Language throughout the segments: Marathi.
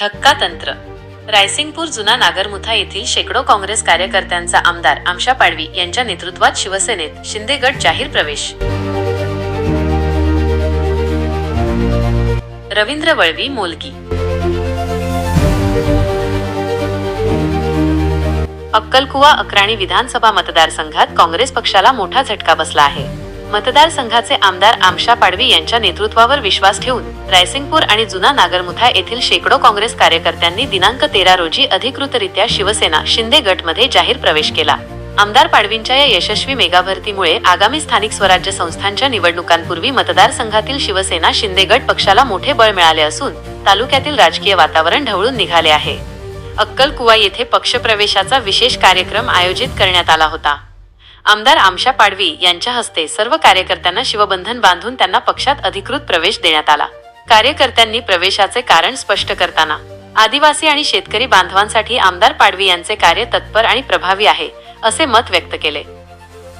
धक्का तंत्र. रायसिंगपूर जुना नागरमुथा येथील शेकडो काँग्रेस कार्यकर्त्यांचा आमदार आमशा पाडवी यांच्या नेतृत्वात शिवसेनेत शिंदे गट जाहीर प्रवेश. रवींद्र वळवी मोलगी. अक्कलकुवा अक्राणी विधानसभा मतदारसंघात काँग्रेस पक्षाला मोठा झटका बसला आहे. मतदारसंघाचे आमदार आमशा पाडवी यांच्या नेतृत्वावर विश्वास ठेवून रायसिंगपूर आणि जुना नागरमुथा येथील शेकडो काँग्रेस कार्यकर्त्यांनी दिनांक तेरा रोजी अधिकृतरित्या शिवसेना शिंदे गटमध्ये जाहीर प्रवेश केला. आमदार पाडवींच्या या यशस्वी मेगाभरतीमुळे आगामी स्थानिक स्वराज्य संस्थांच्या निवडणुकांपूर्वी मतदारसंघातील शिवसेना शिंदे गट पक्षाला मोठे बळ मिळाले असून तालुक्यातील राजकीय वातावरण ढवळून निघाले आहे. अक्कलकुवा येथे पक्षप्रवेशाचा विशेष कार्यक्रम आयोजित करण्यात आला होता. आमदार आमशा पाडवी यांच्या हस्ते सर्व कार्यकर्त्यांना शिवबंधन बांधून त्यांना पक्षात अधिकृत प्रवेश देण्यात आला. कार्यकर्त्यांनी प्रवेशाचे कारण स्पष्ट करताना आदिवासी आणि शेतकरी बांधवांसाठी आमदार पाडवी यांचे कार्य तत्पर आणि प्रभावी आहे असे मत व्यक्त केले.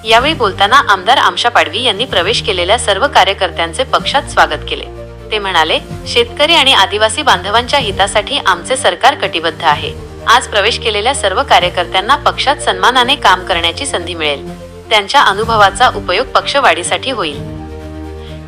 यावेळी बोलताना आमदार आमशा पाडवी यांनी प्रवेश केलेल्या सर्व कार्यकर्त्यांचे पक्षात स्वागत केले. ते म्हणाले शेतकरी आणि आदिवासी बांधवांच्या हितासाठी आमचे सरकार कटिबद्ध आहे. आज प्रवेश केलेल्या सर्व कार्यकर्त्यांना पक्षात सन्मानाने काम करण्याची संधी मिळेल. त्यांच्या अनुभवाचा उपयोग पक्षवाढीसाठी होईल.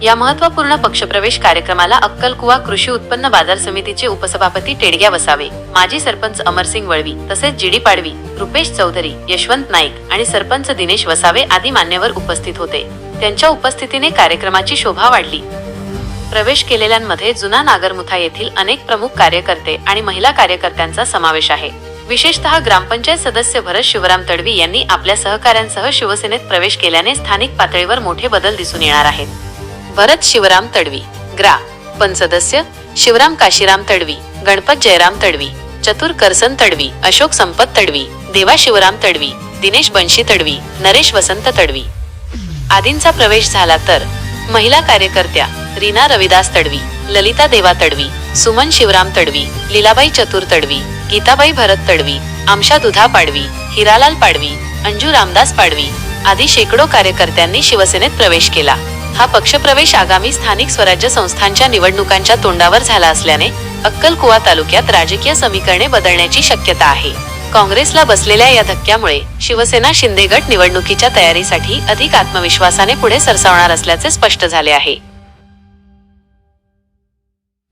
या महत्त्वपूर्ण पक्षप्रवेश कार्यक्रमाला अक्कलकुवा कृषी उत्पन्न बाजार समितीचे उपसभापती टेडग्या वसावे माजी सरपंच अमरसिंग वळवी तसेच जीडी पाडवी रुपेश चौधरी यशवंत नाईक आणि सरपंच दिनेश वसावे आदी मान्यवर उपस्थित होते. त्यांच्या उपस्थितीने कार्यक्रमाची शोभा वाढली. प्रवेश केलेल्यांमध्ये जुना नागरमुथा येथील अनेक प्रमुख कार्यकर्ते आणि महिला कार्यकर्त्यांचा समावेश आहे. विशेषतः ग्रामपंचायत सदस्य भरत शिवराम तडवी यांनी आपल्या सहकाऱ्यांसह शिवसेनेत प्रवेश केल्याने स्थानिक पातळीवर मोठे बदल दिसून येणार आहेत. भरत शिवराम तडवी ग्रा पण सदस्य शिवराम काशीराम तडवी गणपत जयराम तडवी चतुर करसन तडवी अशोक संपत तडवी देवा शिवराम तडवी दिनेश बनशी तडवी नरेश वसंत तडवी. आदींचा प्रवेश झाला तर महिला कार्यकर्त्या रीना रविदास तडवी ललिता देवा तडवी सुमन शिवराम तडवी लीलाबाई चतुर तडवी गीताबाई भरत तडवी आमशा दुधा पाडवी हिरालाल पाडवी अंजू रामदास पाडवी आदी शेकडो कार्यकर्त्यांनी शिवसेनेत प्रवेश केला. हा पक्षप्रवेश आगामी स्थानिक स्वराज्य संस्थांच्या निवडणुकांच्या तोंडावर झाला असल्याने अक्कलकुवा तालुक्यात राजकीय समीकरणे बदलण्याची शक्यता आहे. काँग्रेसला बसलेल्या या धक्क्यामुळे शिवसेना शिंदे गट निवडणुकीच्या तयारीसाठी अधिक आत्मविश्वासाने पुढे सरसावणार असल्याचे स्पष्ट झाले आहे.